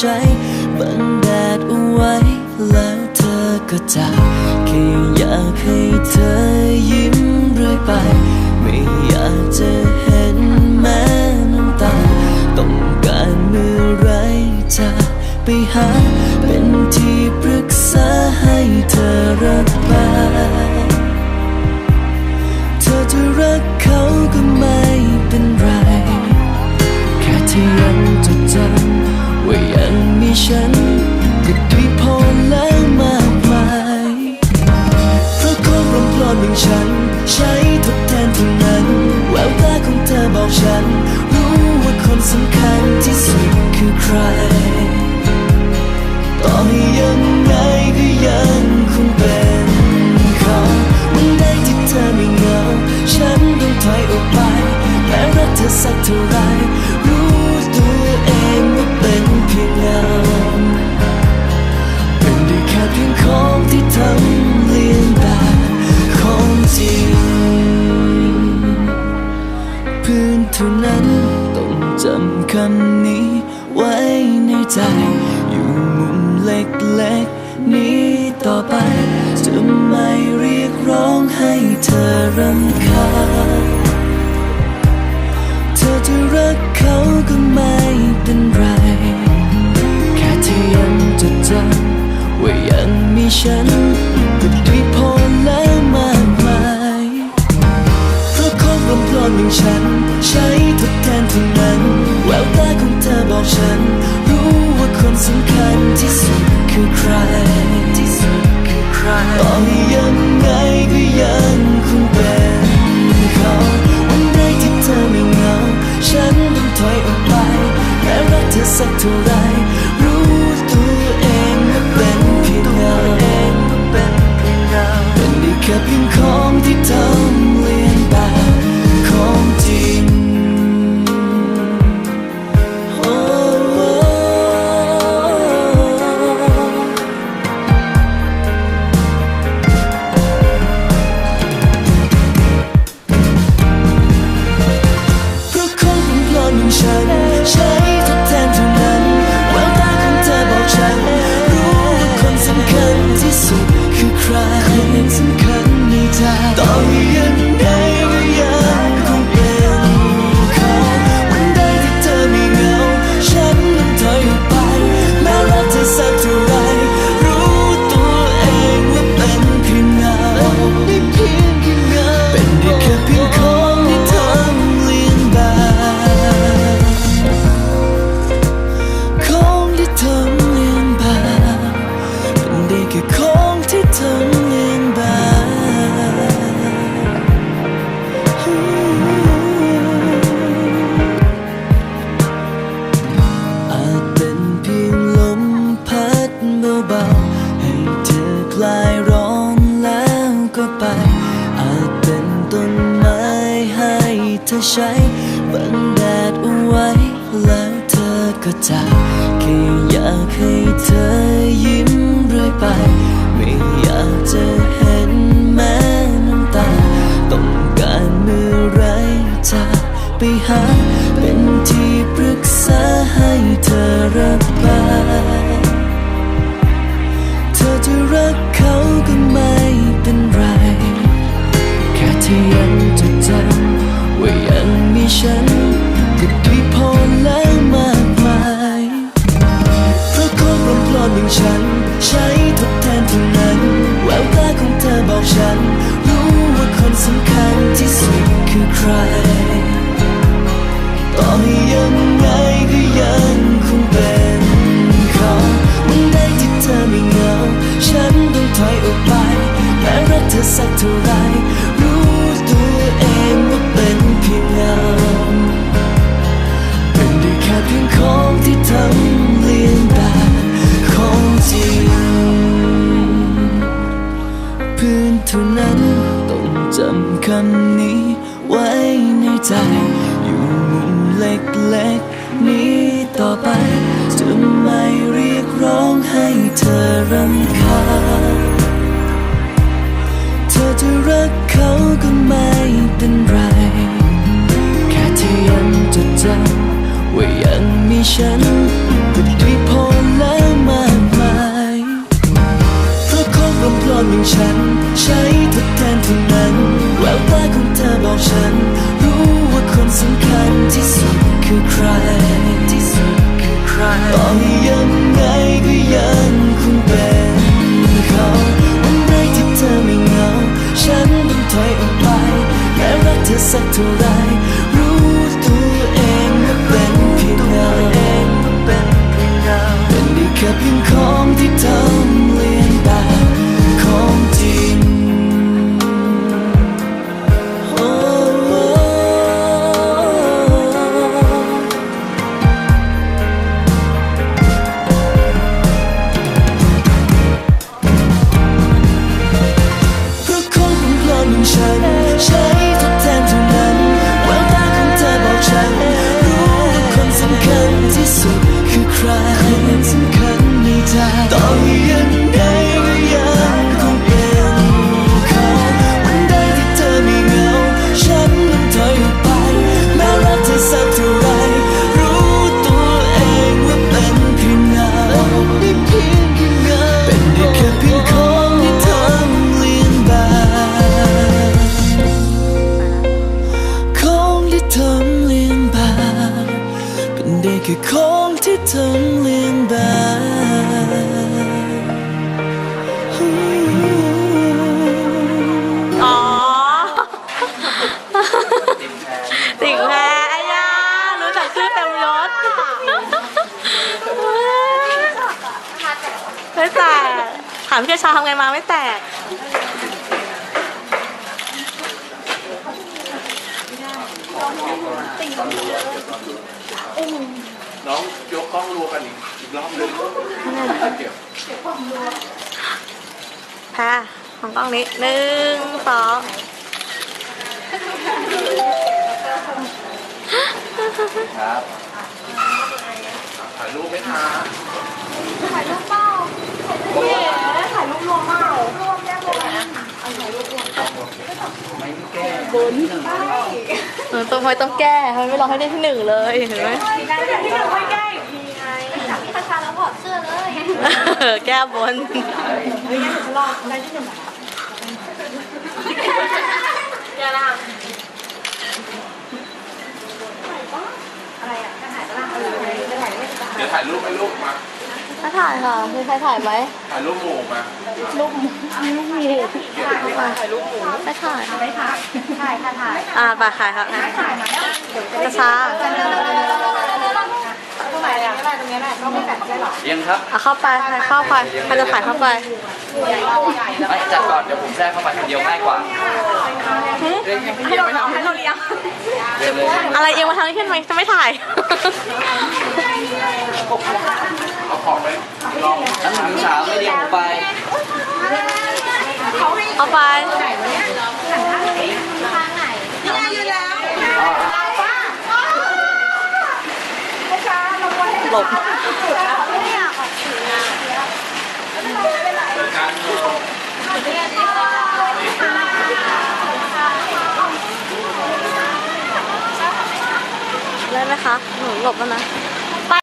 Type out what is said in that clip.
ช้บังแดดเอาไว้ แล้วเธอก็จากแค่อยากให้เธอ รู้ว่าคนสำคัญที่สุดคือใคร ต่อให้ยังไงก็ยังคงเป็นเขาวันใดที่เธอไม่เหงา ฉันต้องถอยออกไปแม้รักเธอสักเท่าไร เล็กๆ นี้ต่อไป จะไม่เรียกร้องให้เธอรำคาญเธอจะรักเขาก็ไม่เป็นไร แค่ที่ยังจะจำว่ายังมีฉัน ยังไงก็ยังคงเป็นเขาวันใดที่เธอไม่เหงาฉันต้อถอยออกไปแค่รักเธอสักเท่าไรรู้ตัวเองก็เป็นเพียงเราเป็นแค่เพียงของที่เธอ 嗯嗯 ฉั ฉัน เป็นได้แค่ของที่ทำเลียนแบบอ๋อ ติ่งแพ้ไอ้ยารู้จักชื่อเต็มยศไม่แตกถามพี่กระชาทำไงมาไม่แตก น้องยกกล้องรัวกันอีกอีกรอบหนึงเดี๋ยวแพ้ของกล้องนี้หนึ่งสองครับถ่ายรูปไหมคะถ่ายรูปเปล่าถ่ายรูปรวมเปล่ารวมแยกรวมนะไม่แก้เออต้องไม่ต้องแก้ทำไมไม่รอให้ได้ที่หนึ่งเลยเห็นไหมเออแก้บนเดี๋ยวถ่ายรูปให้ลูกมาถ้าถ่ายค่ะมีใครถ่ายไหมถ่ายรูปหมู่มาลูกหมูไม่มีถ่ายรูปหมูไม่ถ่ายไม่ถ่าย ถ่ายค่ะถ่ายอ่าไปถ่ายครับถ่ายมาแล้วช้ายังครับๆเอาเข้าไปถ่ายเข้าไปใครจะถ่ายเข้าไปไม่จัดก่อนเดี๋ยวผมแทรกเข้ามาคนเดียวง่ายกว่าให้เราให้เราเลี้ยงเร็วเลยอะไรเอียงมาทางนี้ขึ้นไหมจะไม่ถ่ายเอาของไปลองน้ำหนึ่งสาวไม่เรียกผมไป เอาไปหลบการเมืองได้ไหมคะ หนูหลบแล้วนะ